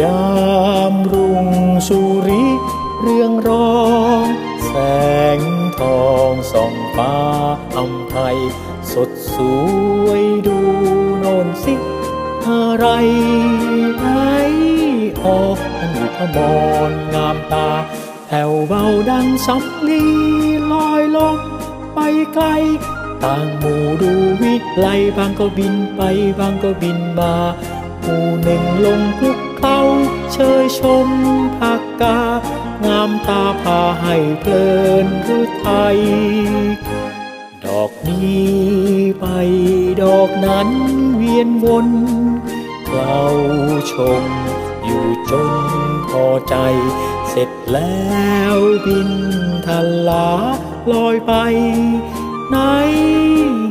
ยามรุ่งสุริ เรื่องร้อง แสงทองส่องฟ้าอำไพสดสวยดูโนนสิ อะไรไหลออกอันพมรงามตาแผ่วเบาดังสำลีลอยลงไปไกลต่างหมู่ดูวิไลบางก็บินไปบางก็บินมาหมู่หนึ่งลงภู เขาเชยชมภาคกา งามตาพาให้เพลินรือไทย ดอกนี้ไปดอกนั้นเวียนวนเคล้าชมอยู่จนพอใจ เสร็จแล้วบินทลาลอยไป ไหน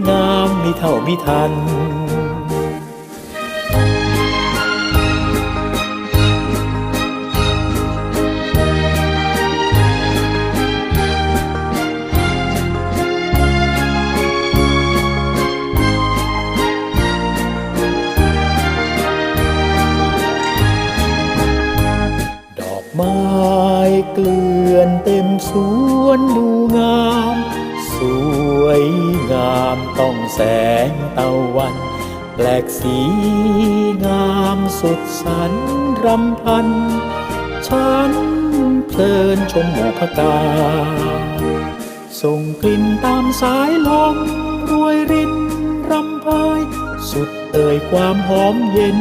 งามมีเท่ามีทัน เกลื่อนเต็มสวนดูงาม สวยงามต้องแสงตะวัน แปลกสีงามสุดสันรำพัน ฉันเพลินชมหมู่พกาส่งกลิ่นตามสายลมรวยรินรำพาย สุดเอ่ยความหอมเย็น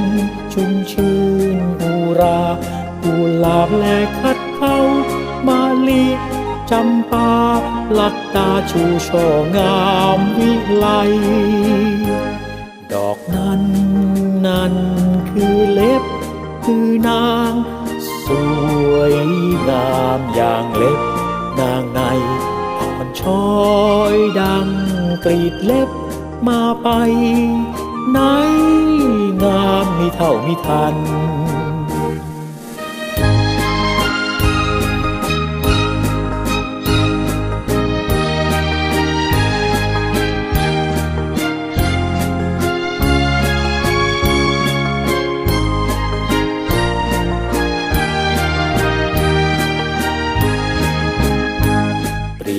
ชุ่มชื่นหูรากุหลาบแลคัดเข้ามาลี จำปาลัดตาชูช่องามวิไล ดอกนั้นนั้นคือเล็บคือนาง สวยงามอย่างเล็บ นางในอ่อนช้อยดังกรีดเล็บมาไป ไหนงามมีเท่ามีทัน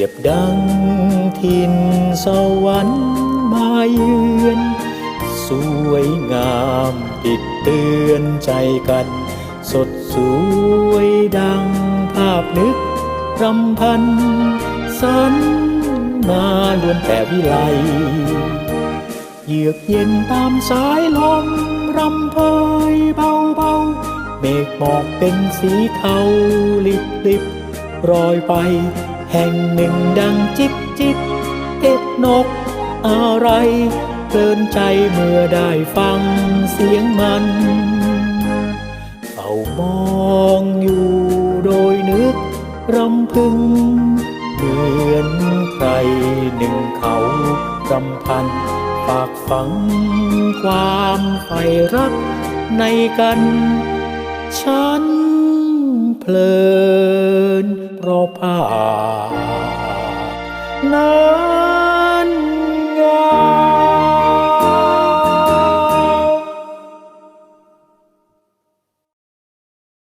ยบดังทินสวรรค์มาเยือน สวยงามติดเตือนใจกัน สดสวยดังภาพนึกรำพัน สันมาล้วนแต่วิไลเยือกเย็นตามสายลมรำเพยเบาเบาๆเมฆหมอกเป็นสีเทาลิบลิบรอยไป แห่งหนึ่งดังจิบจิบเก็บนกอะไรเพลินใจเมื่อได้ฟังเสียงมันเฝ้ามองอยู่โดยนึกรำพึงเหมือนใครหนึ่งเขารำพันฝากฝังความใฝ่รักในกัน ฉันเพลิน เพราะภาน้ำ